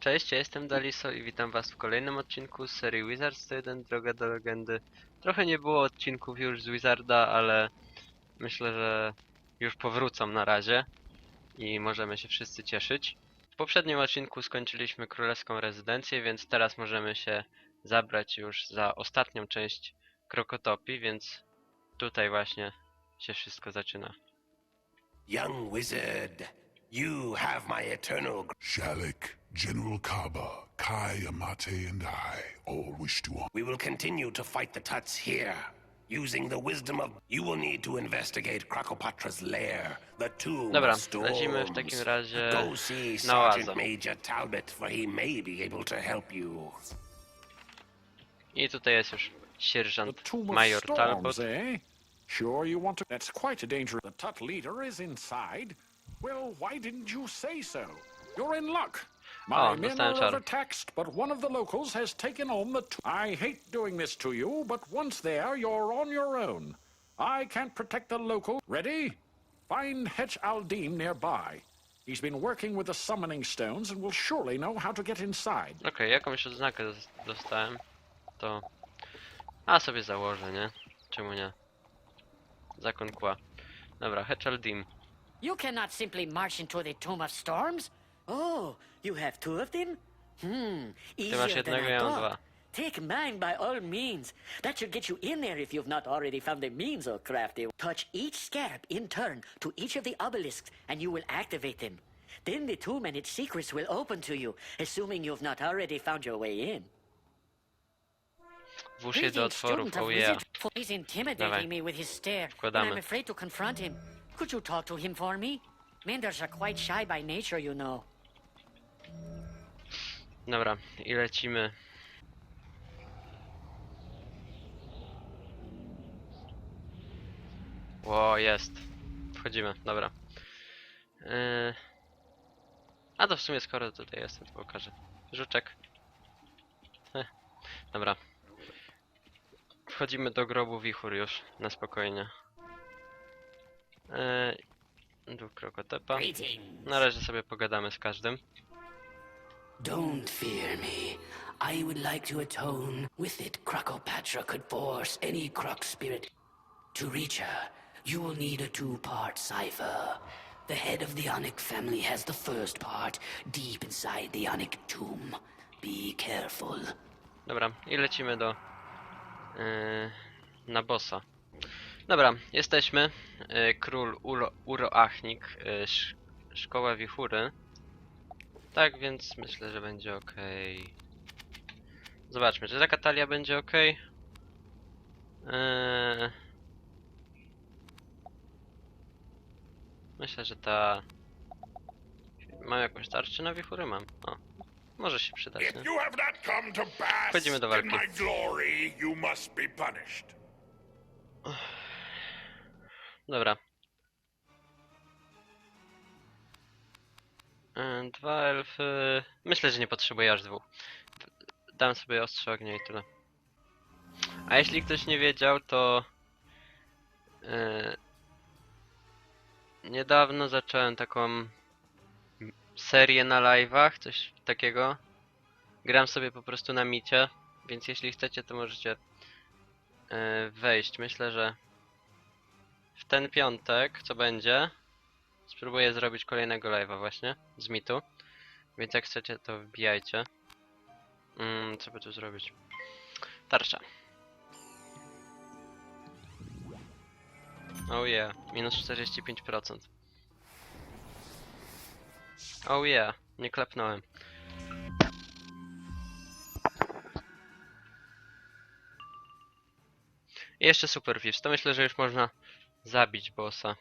Cześć, ja jestem Daliso i witam was w kolejnym odcinku z serii Wizards to jeden droga do legendy. Trochę nie było odcinków już z Wizarda, ale myślę, że już powrócą na razie i możemy się wszyscy cieszyć. W poprzednim odcinku skończyliśmy królewską rezydencję, więc teraz możemy się zabrać już za ostatnią część Krokotopii, więc tutaj właśnie się wszystko zaczyna. Young wizard, you have my eternal. Shalik, General Kaba, Kai Amate, and I all wish to honor. We will continue to fight the Tuts here. Using the wisdom of. You will need to investigate Krakopatra's lair, the tomb Dobra, of storms. lecimy w takim razie Go see Sergeant. Major Talbot, for he may be able to help you. I tutaj jest już sierżant Major Talbot. Eh? Sure you want to... That's quite a danger. The Tut leader is inside. Well, why didn't you say so? You're in luck. My Oh, men are czar. overtaxed, but one of the locals has taken on the... T- I hate doing this to you, but once there, you're on your own. I can't protect the local. Ready? Find Hetch Aldim nearby. He's been working with the summoning stones and will surely know how to get inside. Okej, jakąś odznakę dos- dostałem, to... A sobie założę, nie? Czemu nie? Zakon kła. Dobra, Dim. You cannot simply march into the Tomb of Storms. Oh, you have two of them? Hmm, Ty masz easier than jednego, I ja mam thought. dwa. Take mine by all means. That should get you in there if you've not already found the means, O crafty. Touch each scarab in turn to each of the obelisks, and you will activate them. Then the tomb and its secrets will open to you, assuming you've not already found your way in. Włóż je do otworów, student of oh yeah. wizard- He's intimidating Dawaj. me with his stare, and Wkładamy. I'm afraid to confront him. Could you talk to him for me? Menders are quite shy by nature, you know. Dobra, i lecimy. Ło, jest. Wchodzimy, dobra. Yy... A to w sumie skoro tutaj jestem, to pokażę. Żuczek. Heh. Dobra. Wchodzimy do grobu wichur już, na spokojnie. Yy... Duch krokotepa. Greetings. Na razie sobie pogadamy z każdym. Don't fear me. I would like to atone. With it, Krakopatra could force any Krok spirit. To reach her, you will need a two-part cipher. The head of the Onyx family has the first part, deep inside the Onyx tomb. Be careful. Dobra, i lecimy do. Yy, na bossa. Dobra, jesteśmy. Yy, król Uro, Uroachnik, yy, sz, szkoła wichury. Tak więc myślę, że będzie ok. Zobaczmy, czy ta katalia będzie ok. Yy... Myślę, że ta. Mam jakąś tarczę na wichurę? Mam. O, może się przydać. Nie? Wchodzimy do walki. Dobra. Yy, Dwa elfy. Myślę, że nie potrzebuję aż dwóch. Dam sobie ostrze ognia i tyle. A jeśli ktoś nie wiedział, to. Yy, niedawno zacząłem taką serię na live'ach, coś takiego. Gram sobie po prostu na micie, więc jeśli chcecie, to możecie yy, wejść. Myślę, że w ten piątek, co będzie, spróbuję zrobić kolejnego live'a właśnie z mitu. Więc jak chcecie, to wbijajcie. Mm, co by tu zrobić? Tarcza. Oh yeah, minus 45%. Oh yeah, nie klepnąłem. I jeszcze Superfish, to myślę, że już można zabić bossa.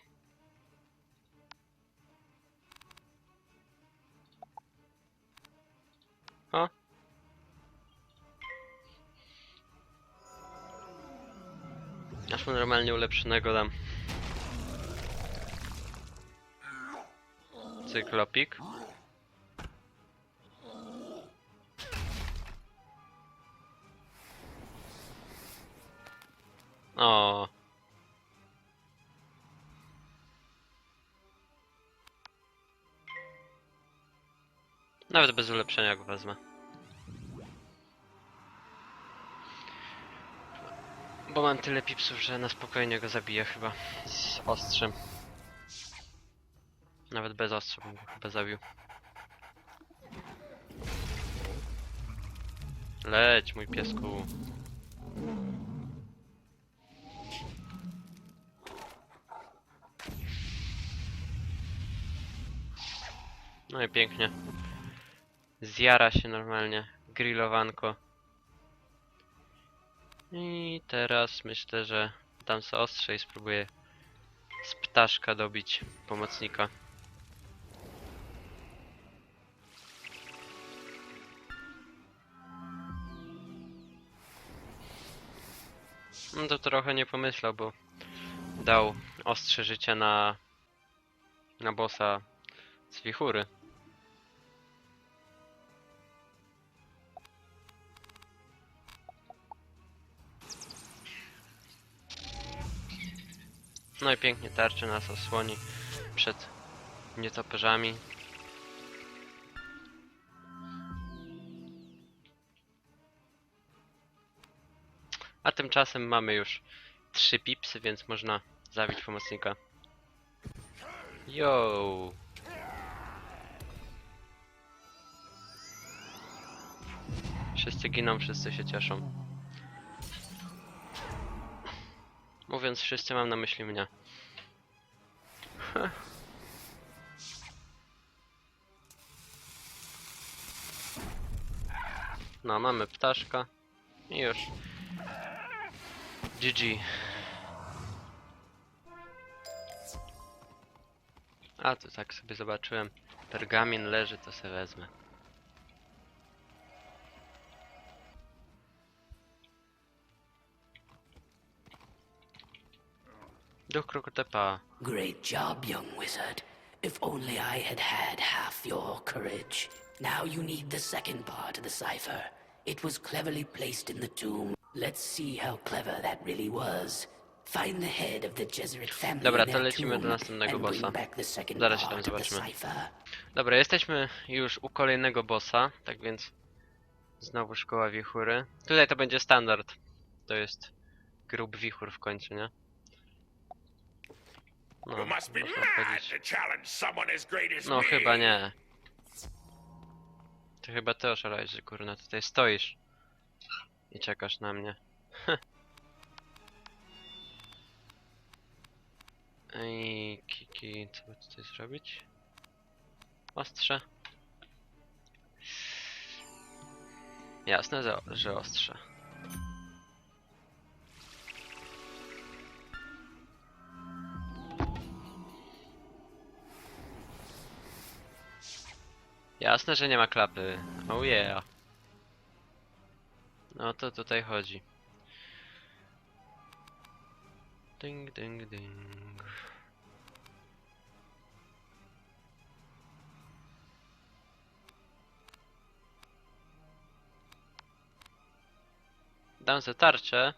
Aż mu normalnie ulepszonego dam. Cyklopik. O. Nawet bez ulepszenia go wezmę. Bo mam tyle pipsów, że na spokojnie go zabiję chyba z ostrzem. Nawet bez ostrza bym go chyba zabił. Leć mój piesku. No i pięknie. Zjara się normalnie. Grillowanko. I teraz myślę, że dam sobie ostrze i spróbuję z ptaszka dobić pomocnika. No to trochę nie pomyślał, bo dał ostrze życia na na bossa z wichury. No i pięknie tarczy nas osłoni przed nietoperzami. A tymczasem mamy już trzy pipsy, więc można zabić pomocnika. Yo! Wszyscy giną, wszyscy się cieszą. Mówiąc wszyscy, mam na myśli mnie. No, mamy ptaszka. I już. GG. A, tu tak sobie zobaczyłem. Pergamin leży, to se wezmę. Duch krokotepa. Great job, young wizard. If only I had had half your courage. Now you need the second part of the cipher. It was cleverly placed in the tomb. Let's see how clever that really was. Find the head of the Jesuit family Dobra, to lecimy do następnego bossa. Zaraz się tam zobaczymy. Dobra, jesteśmy już u kolejnego bossa, tak więc znowu szkoła wichury. Tutaj to będzie standard. To jest grób wichur w końcu, nie? No, You must be można mad powiedzieć. to challenge someone as great as No me. chyba nie. Ty chyba ty oszalałeś, że kurna tutaj stoisz i czekasz na mnie. I Kiki, co by tutaj zrobić? Ostrze. Jasne, że, że ostrze. Jasne, że nie ma klapy. Oh yeah. No to tutaj chodzi. Ding, ding, ding. Dam ze tarczę,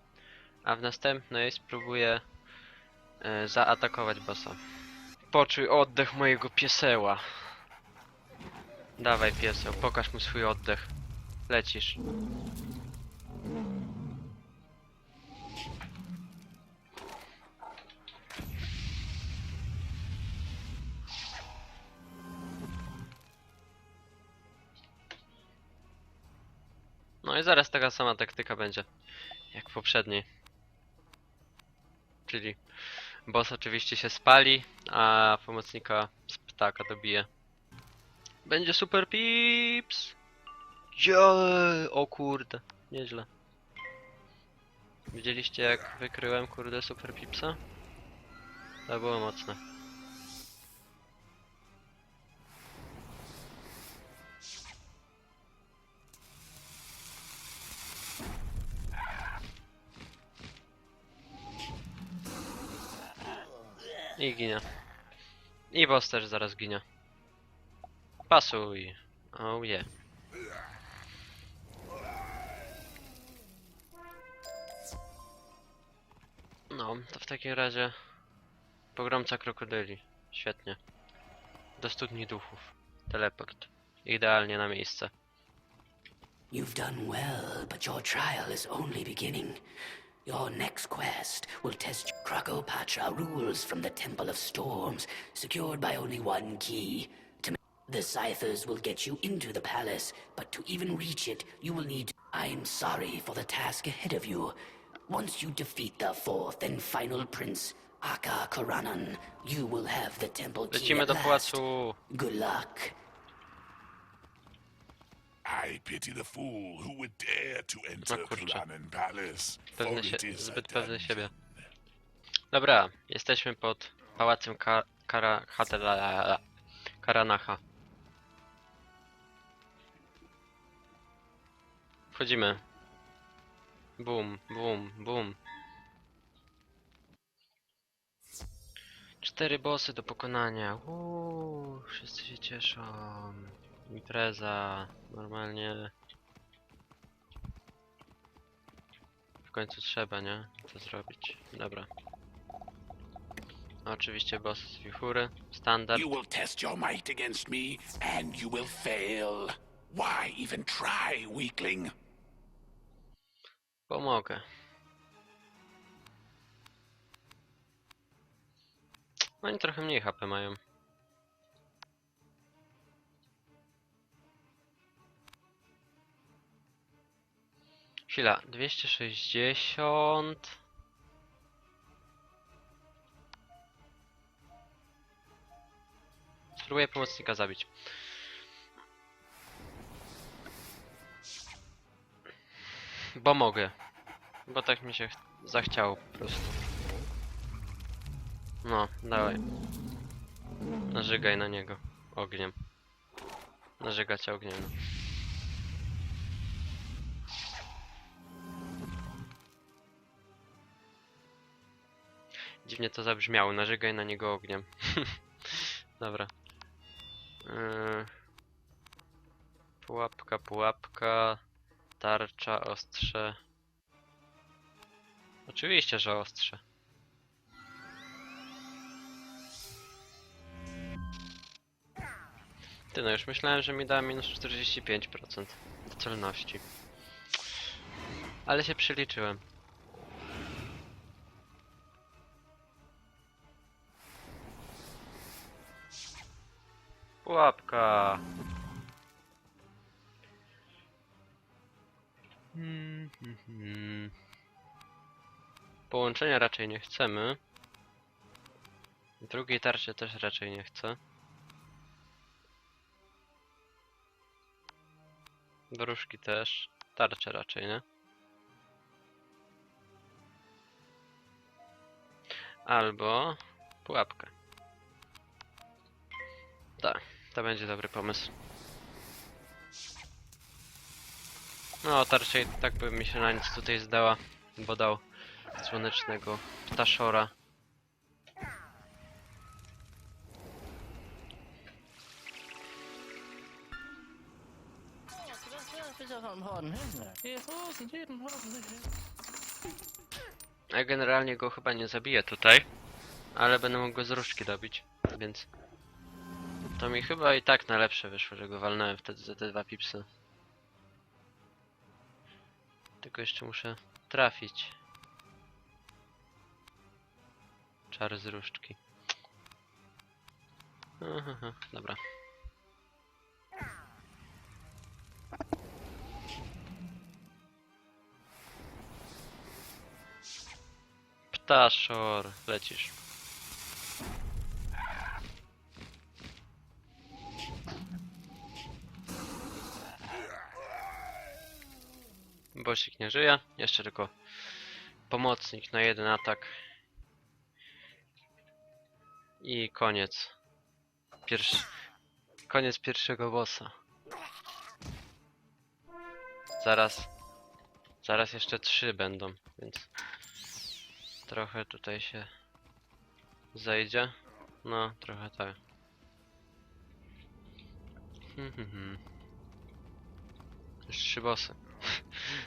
a w następnej spróbuję e, zaatakować bossa. Poczuj oddech mojego pieseła. Dawaj pieseł, pokaż mu swój oddech. Lecisz. No i zaraz taka sama taktyka będzie, jak w poprzedniej. Czyli boss oczywiście się spali, a pomocnika z ptaka dobije. Będzie super pips! O kurde, nieźle. Widzieliście jak wykryłem kurde super pipsa? To było mocne. I ginie. I boss też zaraz ginie. Pasuj. Oh yeah. No, to w takim razie pogromca krokodyli. Świetnie. Do studni duchów. Teleport. idealnie na miejsce. You've done well, but your trial is only beginning. Your next quest will test Krakopatra rules from the Temple of Storms, secured by only one key. To ma- the ciphers will get you into the palace, but to even reach it, you will need. I'm sorry for the task ahead of you. Once you defeat the fourth and final prince, Aka Karanan, you will have the temple key Lecimy at do last. pałacu. Good luck. I pity the fool who would dare to enter No kurczę. Kalanan Palace, for Pewny it się, is a zbyt pewny dungeon. siebie. Dobra, jesteśmy pod pałacem Ka Kara Hatela Karanacha. Wchodzimy. Bum, bum, bum. Cztery bossy do pokonania. Uuu, wszyscy się cieszą. Impreza. Normalnie. W końcu trzeba, nie? To zrobić. Dobra. Oczywiście boss z wichury. Standard. You will test your might against me, and you will fail. Why even try, weakling? Pomogę. Oni trochę mniej HP mają. Chwila, 260. Spróbuję pomocnika zabić. Bo mogę. Bo tak mi się ch- zachciało po prostu. No, dawaj. Narzygaj na niego ogniem. Narzygać ogniem. Dziwnie to zabrzmiało, narzygaj na niego ogniem. Dobra. Yy. Pułapka, pułapka. Tarcza, ostrze. Oczywiście, że ostrze. Ty no już myślałem, że mi da minus 45% celności. Ale się przeliczyłem. Pułapka. Hmm. Połączenia raczej nie chcemy. Drugiej tarczy też raczej nie chcę. Wróżki też. Tarcze raczej, nie? Albo pułapkę. Tak, to będzie dobry pomysł. No, tarcza i tak by mi się na nic tutaj zdała, bo dał słonecznego ptaszora. Ja generalnie go chyba nie zabiję tutaj, ale będę mógł go z różdżki dobić, więc to mi chyba i tak najlepsze wyszło, że go walnąłem wtedy za te dwa pipsy. Tylko jeszcze muszę trafić. Czar z różdżki. Dobra. Ptaszor, lecisz. Bosik nie żyje, jeszcze tylko pomocnik na jeden atak. I koniec. Pierwszy, koniec pierwszego bossa. Zaraz, zaraz jeszcze trzy będą, więc trochę tutaj się zejdzie. No, trochę tak. Hmm, hmm, hmm. Trzy bossy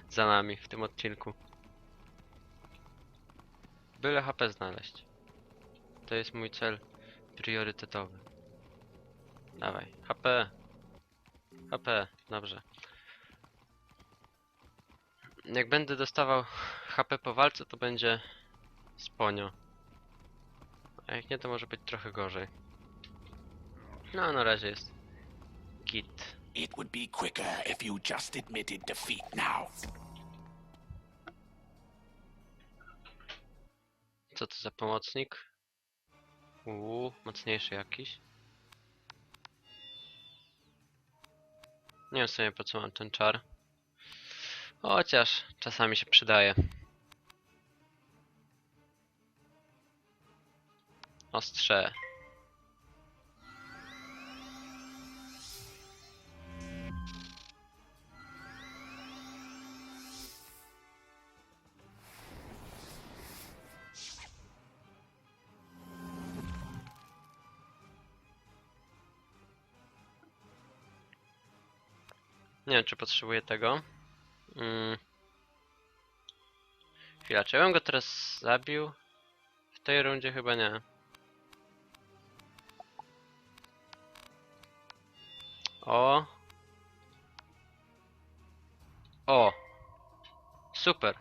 za nami w tym odcinku. Byle HP znaleźć. To jest mój cel priorytetowy. Dawaj, HP. HP, dobrze. Jak będę dostawał HP po walce, to będzie sponio. A jak nie, to może być trochę gorzej. No, na razie jest git. It would be quicker if you just admitted defeat now. Co to za pomocnik? Uuu, mocniejszy jakiś. Nie wiem sobie po co mam ten czar. Chociaż czasami się przydaje. Ostrze. Nie wiem, czy potrzebuję tego. Mm. Chwila, czy ja bym go teraz zabił? W tej rundzie chyba nie. O. O. Super.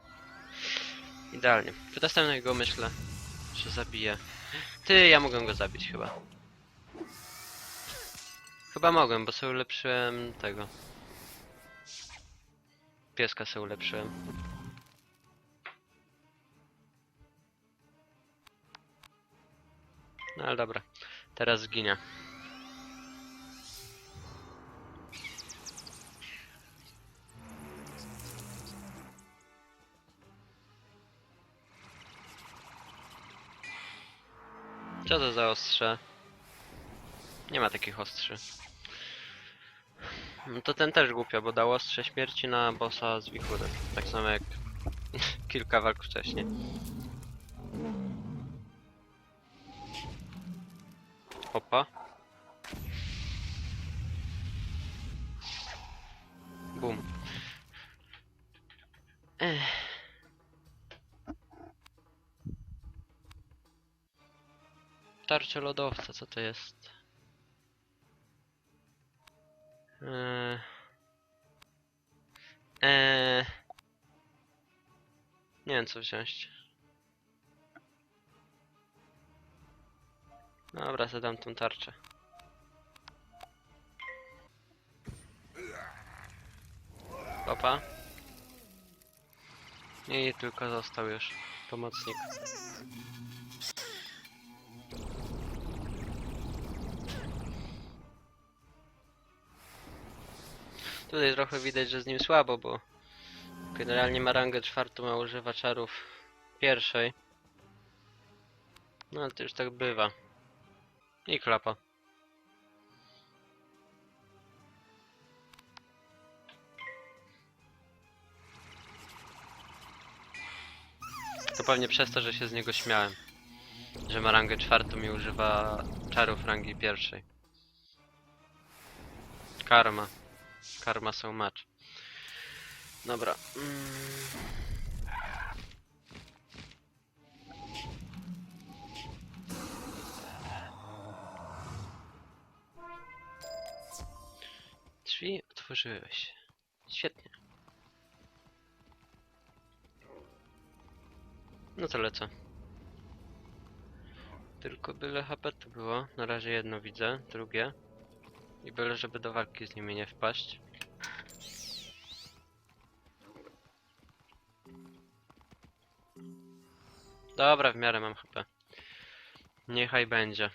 Idealnie. Przy następnego myślę, że zabiję. Ty, ja mogę go zabić chyba. Chyba mogłem, bo sobie ulepszyłem tego. Pieska sobie ulepszyłem. No ale dobra, teraz zginie. Co to za ostrze? Nie ma takich ostrzy. No to ten też głupio, bo dał ostrze śmierci na bossa z wichurem. Tak samo jak kilka walk wcześniej. Opa. Bum. Tarcze lodowca, co to jest? Eee. Eee. Nie wiem co wziąć. Dobra, zadam tą tarczę. Opa. I tylko został już pomocnik. Tutaj trochę widać, że z nim słabo, bo generalnie ma rangę czwartą, a używa czarów pierwszej. No ale to już tak bywa. I klapa. To pewnie przez to, że się z niego śmiałem. Że ma rangę czwartą i używa czarów rangi pierwszej. Karma. Karma so much. Dobra. Mm. Drzwi otworzyłeś. Świetnie. No to lecę. Tylko byle HP tu było. Na razie jedno widzę, drugie. I byle żeby do walki z nimi nie wpaść. Dobra, w miarę mam HP. Niechaj będzie.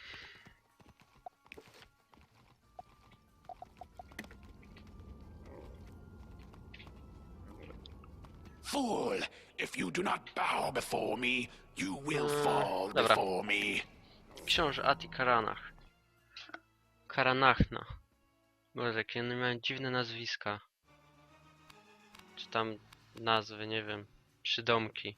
Fool! If you do not bow before me, you will Mm, fall dobra. before me. Książę Ati Karanach. Karanachna. Boże, jakie one mają dziwne nazwiska. Czy tam nazwy, nie wiem. Przydomki.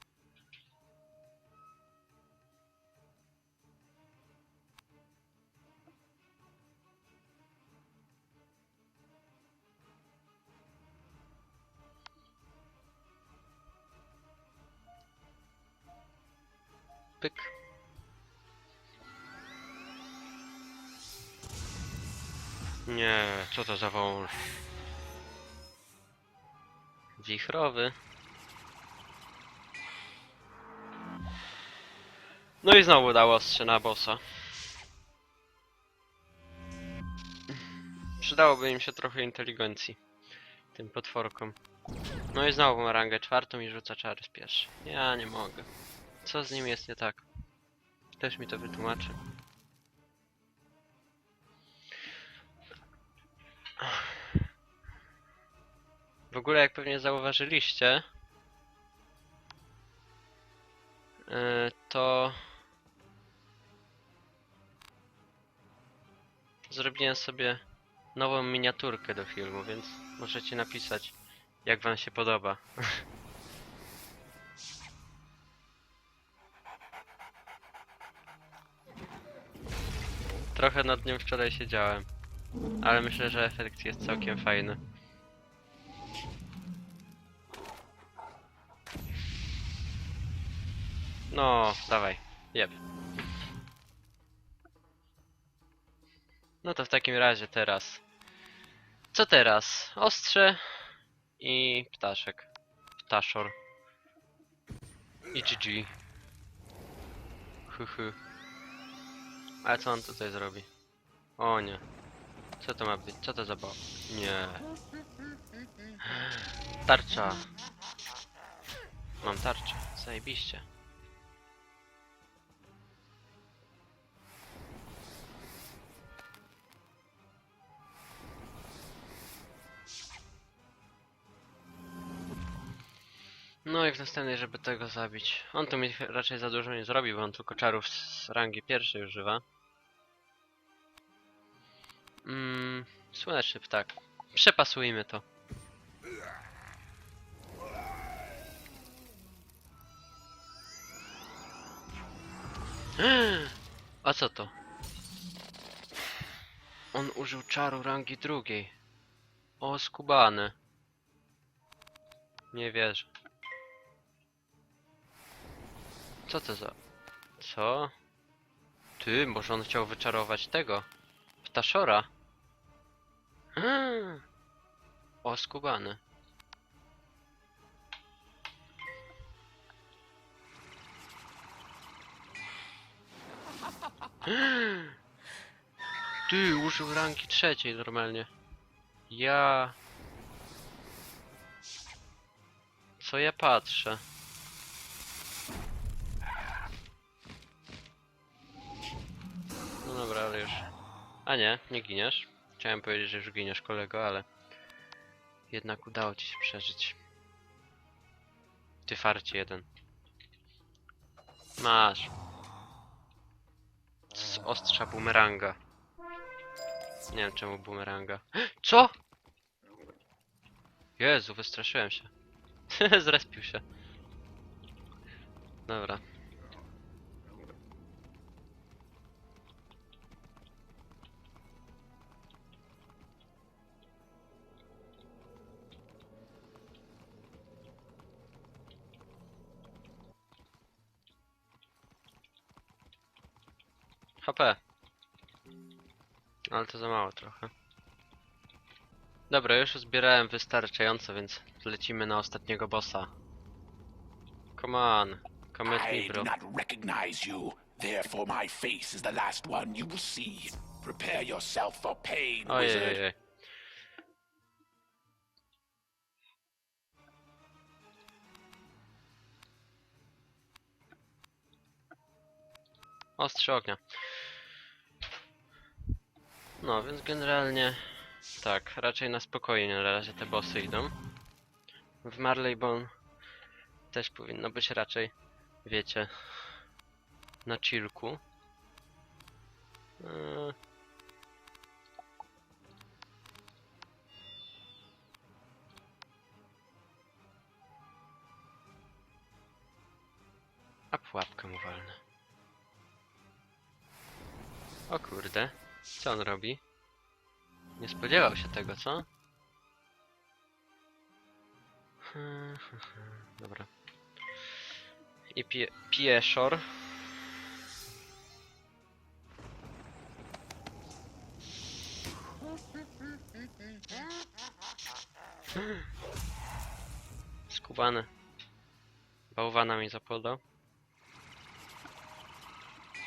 Pyk. Nie, co to za wąż? Wichrowy. No i znowu dało ostrze na bossa. Przydałoby im się trochę inteligencji. Tym potworkom. No i znowu ma rangę czwartą i rzuca czary z pierwszy. Ja nie mogę. Co z nim jest nie tak? Też mi to wytłumaczy. W ogóle jak pewnie zauważyliście, yy, to zrobiłem sobie nową miniaturkę do filmu, więc możecie napisać jak wam się podoba. Trochę nad nią wczoraj siedziałem, ale myślę, że efekt jest całkiem fajny. No, dawaj, jeb. No to w takim razie teraz. Co teraz? Ostrze i ptaszek. Ptaszor. I GG. Hyhy. Ale co on tutaj zrobi? O nie. Co to ma być? Co to za bo? Nie. Tarcza. Mam tarczę. Zajebiście. No i w następnej, żeby tego zabić. On tu mi raczej za dużo nie zrobi, bo on tylko czarów z rangi pierwszej używa. Mm, słoneczny ptak. Przepasujmy to. A co to? On użył czaru rangi drugiej. O, skubany. Nie wierzę. Co to za... Co? Ty, może on chciał wyczarować tego? Ptaszora? Hmm. Ty, użył ranki trzeciej normalnie. Ja... Co ja patrzę? A nie, nie giniesz. Chciałem powiedzieć, że już giniesz kolego, ale jednak udało ci się przeżyć. Ty farcie jeden. Masz. Z ostrza bumeranga. Nie wiem czemu bumeranga. Co? Jezu, wystraszyłem się. Zrespił się. Dobra. HP. Ale to za mało trochę. Dobra, już zbierałem wystarczająco, więc lecimy na ostatniego bossa. Come on. Come at me, I do bro. not recognize you. Therefore, my face is the last one you will see. Prepare yourself for pain, wizard. Ojej. Ostrze ognia. No, więc generalnie tak, raczej na spokojnie na razie te bossy idą. W Marleybone też powinno być raczej, wiecie, na chillku. Yy, A pułapkę mu walnę. O kurde, co on robi? Nie spodziewał się tego, co? Dobra. I pie, pieszor. skubany. Bałwana mi zapodał.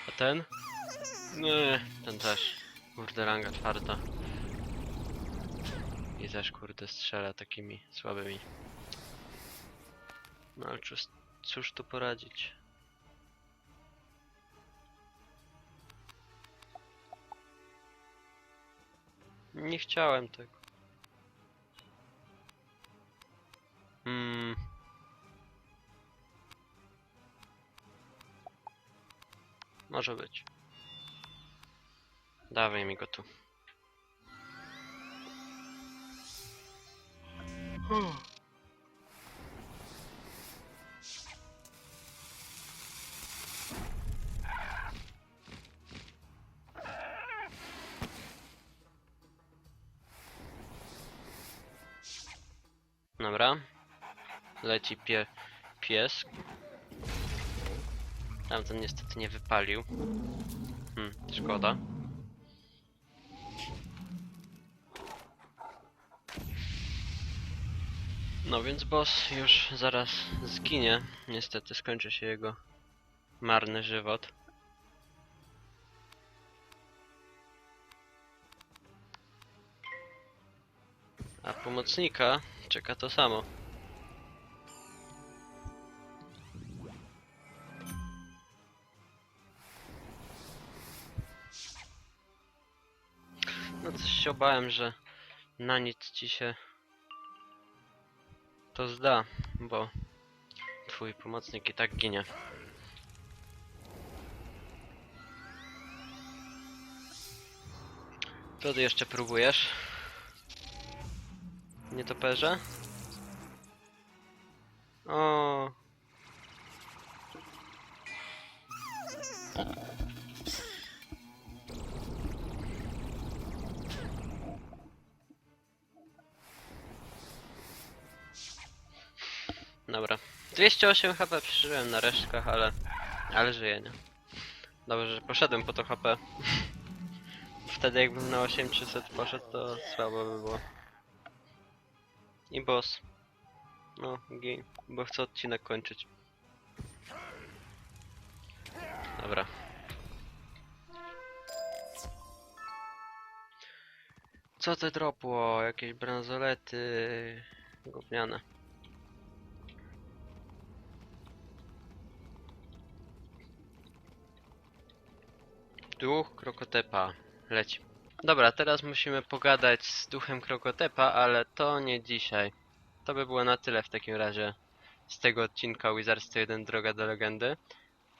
A ten? Nie, ten też. Kurde, ranga czwarta. I też kurde strzela takimi słabymi. No ale cóż, cóż tu poradzić? Nie chciałem tego. Hmm. Może być. Dawaj mi go tu. Dobra. Leci pie pies. Tamten niestety nie wypalił. Hmm, szkoda. No więc boss już zaraz zginie. Niestety skończy się jego marny żywot. A pomocnika czeka to samo. No coś się obałem, że na nic ci się to zda, bo twój pomocnik i tak ginie. Co ty jeszcze próbujesz? Nietoperze? O. Dobra. 208 HP przeżyłem na resztkach, ale... Ale żyję, nie? Dobrze, że poszedłem po to HP. Wtedy jakbym na 8300 poszedł, to słabo by było. I boss. No, gej, bo chcę odcinek kończyć. Dobra. Co to dropło? Jakieś bransolety... Gówniane. Duch Krokotepa. Leci. Dobra, teraz musimy pogadać z duchem Krokotepa, ale to nie dzisiaj. To by było na tyle w takim razie z tego odcinka Wizards 101 Droga do Legendy.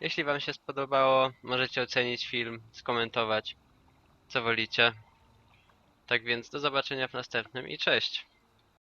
Jeśli wam się spodobało, możecie ocenić film, skomentować, co wolicie. Tak więc do zobaczenia w następnym i cześć!